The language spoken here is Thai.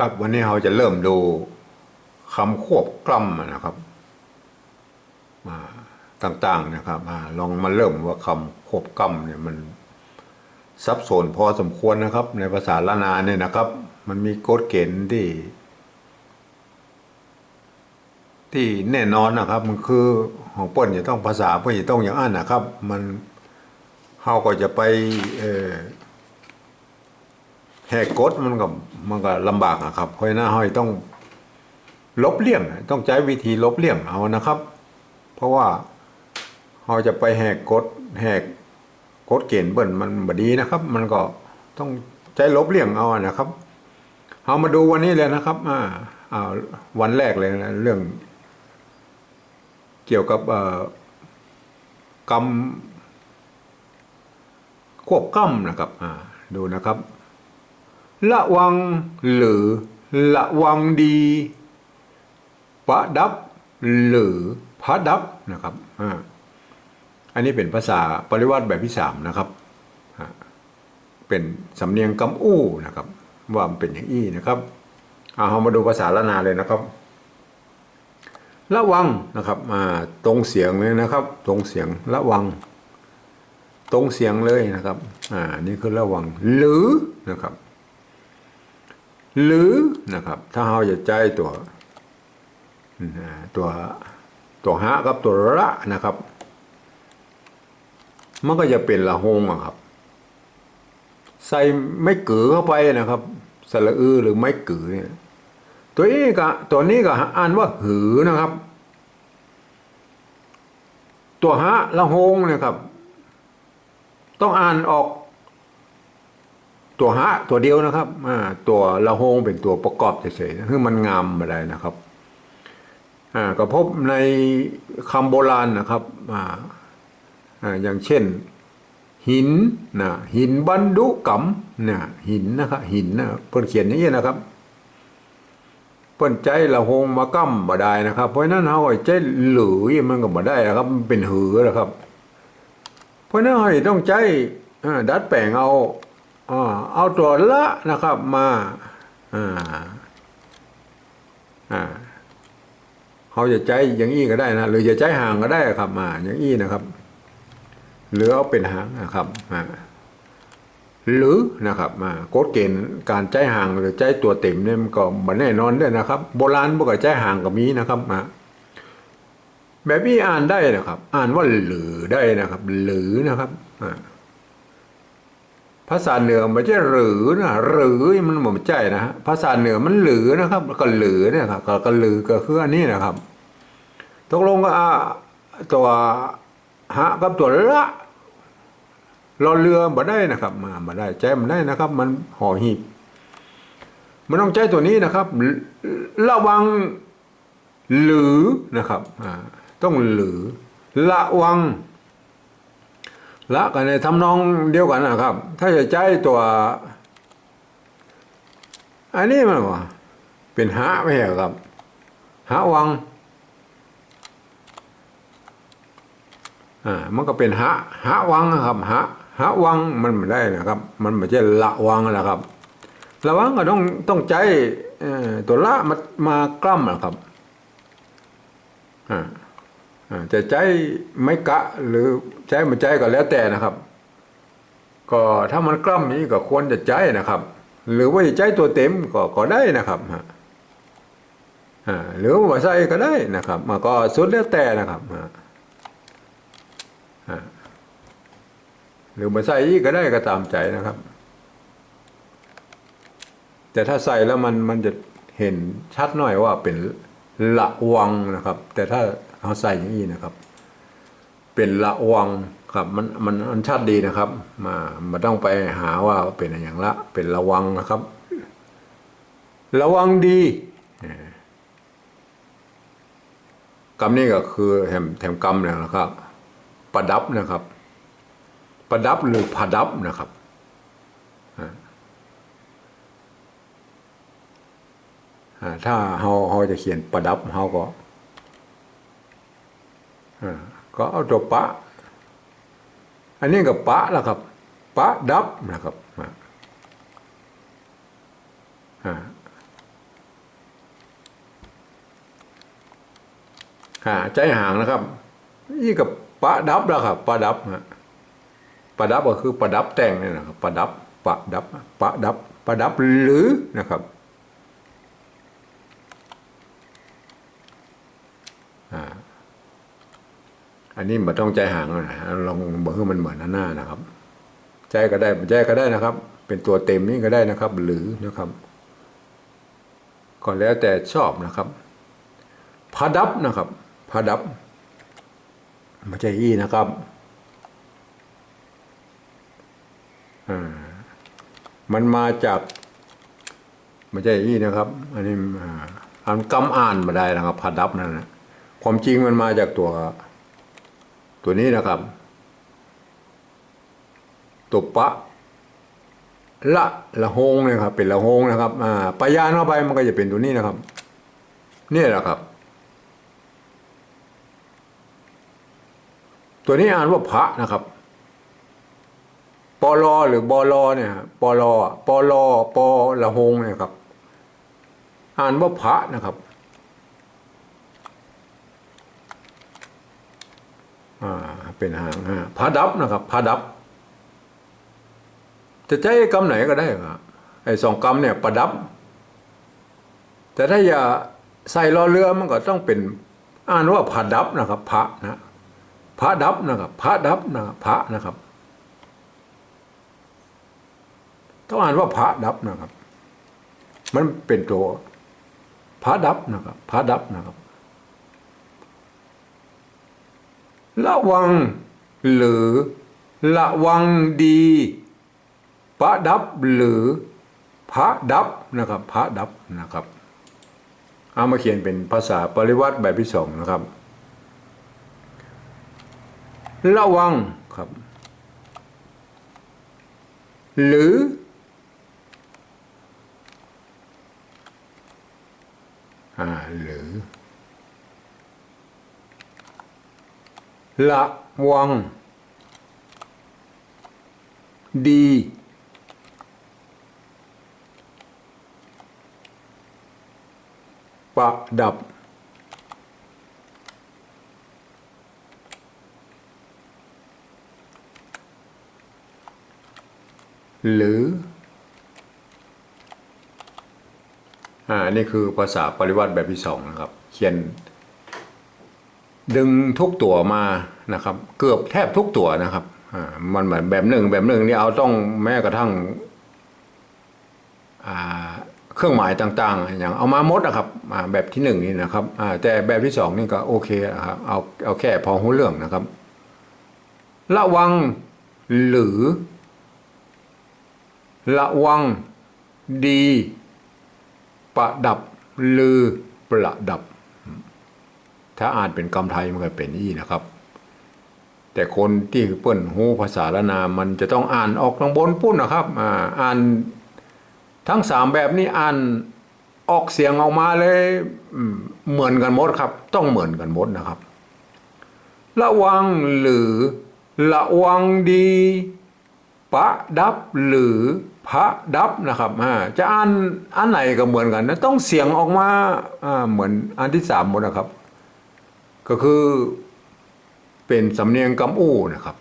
ครับวันนี้เราจะเริ่มดูคำควบกล้ำนะครับมาต่างๆนะครับอ่าลองมาเริ่มว่าคำควบกล้ำเนี่ยมันซับซ้อนพอสมควรนะครับ ในภาษาละนาเนี่ยนะครับ มันมีกฎเกณฑ์ที่ ที่แน่นอนนะครับ มันคือของป้นจะต้องภาษาเปิ้นจะต้องอย่างนั้นนะครับ มันเราก็จะไปแหกกฎมันก็ มันก็ลำบากอะครับเพราะนั้นเราต้องลบเลี่ยงต้องใช้วิธีลบเลี่ยงเอานะครับ เพราะว่าเราจะไปแหกกฎแหกกฎเกณฑ์เบิ่นมันบดีนะครับ มันก็ต้องใช้ลบเลี่ยงเอานะครับเอามาดูวันนี้เลยนะครับอ่าอ่าวันแรกเลยนะเรื่อง เกี่ยวกับเอ่อกรรมควบกล้ำนะครับอ่าดูนะครับ ระวังหรือระวังดีประดับหรือพระดับนะครับอ่าอันนี้เป็นภาษาปริวัติแบบที่สามนะครับเป็นสำเนียงกำอู้นะครับ ว่ามันเป็นอย่างอี้นะครับเอาเรามาดูภาษาละนาเลยนะครับ ระวังนะครับอ่าตรงเสียงเลยนะครับ ตรงเสียงระวัง ตรงเสียงเลยนะครับ อ่านี่คือระวังหรือนะครับ หรือนะครับ ถ้าเราจะใจตัวตัวตัวหะกับตัวระนะครับ มันก็จะเป็นละหงอะครับ ใส่ไม่เกือเข้าไปนะครับสระอือหรือไม่เกือเนี่ยตัวนี้ก็ตัวนี้ก็อ่านว่าหือนะครับ ตัวหะละหงนะครับ ต้องอ่านออก ตัวฮะตัวเดียวนะครับตัวละโฮงเป็นตัวประกอบเฉยๆคือมันงามอะไรนะครับก็พบในคำโบราณนะครับออย่างเช่น หินนะหินบรรดุกรรมนะหินนะครับหินนะเพิ่นเขียนอย่างนี้นะครับ เพิ่นใจละโฮงมากั้มบ่ได้นะครับเพราะนั้นเฮาใจหลือมันก็บ่ได้นะครับมันเป็นหือนะครับ เพราะนั้นเราต้องใจดัดแปลงเอา เอาตัวละนะครับมาเขาจะใจอย่างอี้ก็ได้นะหรือจะใจห่างก็ได้ครับมา อย่างอี้นะครับ หรือเอาเป็นหางนะครับอ่าหรือนะครับมากฎเกณฑ์การใจห่างหรือใจตัวเต็มเนี่ยมันก็บ่แน่นอนด้วยนะครับ โบราณบอกว่าใจห่างก็มีนะครับมาแบบนี้อ่านได้นะครับ อ่านว่าหรือได้นะครับ หรือนะครับอ่า ภาษาเหนือมันจะหรือนะหรือมันไม่ใช่นะฮะภาษาเหนือมันหรือนะครับก็หรือเนี่ยครับก็กหรือก็คืออันนี้นะครับ ตกลงก็ตัวหะกับตัวละรอเรือมาได้นะครับ มามาได้ใจมันได้นะครับ มันห่อหีบมันต้องใจตัวนี้นะครับ ระวังหรือนะครับต้องหรือระวัง ละกันในทำนองเดียวกันนะครับ ถ้าจะใจตัว อันนี้มันว่าเป็นหาไม่ใช่เหรอครับ หาวังอ่ามันก็เป็นหาหาวังนะครับหาหาวังมันไม่ได้นะครับ มันไม่ใช่ละวังนะครับละวังก็ต้องต้องใจเอ่อตัวละมามากล้ำนะครับอ่า จะใจไม่กะหรือใจไม่ใจก็แล้วแต่นะครับ ก็ถ้ามันกล้ำนี้ก็ควรจะใจนะครับ หรือว่าจะใจตัวเต็มก็ก็ได้นะครับฮะหรือว่าใส่ก็ได้นะครับมันก็สุดแล้วแต่นะครับฮะหรือมาใส่อีกก็ได้ก็ตามใจนะครับ แต่ถ้าใส่แล้วมันมันจะเห็นชัดหน่อยว่าเป็นละวังนะครับ แต่ถ้า เขาใส่อย่างนี้นะครับ เป็นละวังครับมันมันมันชัดดีนะครับ มามาต้องไปหาว่าเป็นอย่างละ เป็นระวังนะครับ ระวังดีกรรมนี่ก็คือแถมแถมกรรมเนี่ยนะครับ ประดับนะครับ ประดับหรือผดับนะครับถ้าเฮาเฮาจะเขียนประดับเฮาก็ ก็เอาตัวปะ อันนี้ก็ปะละครับ ปะดับนะครับใจห่างนะครับนี่กับปะดับแล้วครับปะดับฮะปะดับก็คือปะดับแต่งนี่นะครับปะดับปะดับปะดับปะดับหรือนะครับอ่า อันนี้มันต้องใจห่างนะลองบอกให้มันเหมือนหน้านะครับ ใจก็ได้ใจก็ได้นะครับ เป็นตัวเต็มนี่ก็ได้นะครับ หรือนะครับก็แล้วแต่ชอบนะครับพดับนะครับพดับไม่ใช่อีนะครับอ่ามันมาจากไม่ใช่อีนะครับ อันนี้อ่าอ่านกำอ่านมาได้นะครับพดับนั่นนะความจริงมันมาจากตัว ตัวนี้นะครับตัวปะละละหงเนี่ยครับ เป็นละหงนะครับอ่าปะยานเข้าไปมันก็จะเป็นตัวนี้นะครับเนี่ยแหละครับ ตัวนี้อ่านว่าพระนะครับปลอหรือบลอเนี่ยฮะปลอปลอปละหงเนี่ยครับ อ่านว่าพระนะครับ อ่าเป็นหางฮะพระดับนะครับพระดับ จะใช้กรรมไหนก็ได้ครับไอ้สองกรรมเนี่ยประดับ แต่ถ้าอย่าใส่รอเรือมันก็ต้องเป็นอ่านว่าผาดับนะครับพระนะพระดับนะครับพระดับนะพระนะครับต้องอ่านว่าพระดับนะครับ มันเป็นตัวพระดับนะครับพระดับนะครับ ระวัง หรือ ระวังดีพระดับหรือพระดับนะครับพระดับนะครับ เอามาเขียนเป็นภาษาปริวัติแบบที่สองนะครับ ระวังครับ หรือ อ่าหรือ ระวัง ดี ประดับ หรือ อ่า นี่คือภาษาปริวัติแบบที่สองนะครับ เขียน ดึงทุกตัวมานะครับ เกือบแทบทุกตัวนะครับมันเหมือนแบบหนึ่งแบบหนึ่งนี่เอาต้องแม้กระทั่งเครื่องหมายต่างๆ อย่างเอามาหมดนะครับแบบที่หนึ่งนี่นะครับแต่แบบที่สองนี่ก็โอเคนะครับเอาเอาแค่พอหูเรื่องนะครับ ระวังหรือ ระวังดี ประดับลือประดับ ถ้าอ่านเป็นคำไทยมันก็เป็นอี้นะครับ แต่คนที่เปิ้นหูภาษาละนา มันจะต้องอ่านออกทางบนปุ้นนะครับอ่านทั้งสามแบบนี้อ่านออกเสียงออกมาเลยเหมือนกันหมดครับ ต้องเหมือนกันหมดนะครับ ระวังหรือระวังดีประดับหรือพระดับนะครับจะอ่านอันไหนก็เหมือนกันนะต้องเสียงออกมาเหมือนอันที่สามหมดนะครับ ก็คือเป็นสำเนียงกำอู้นะครับ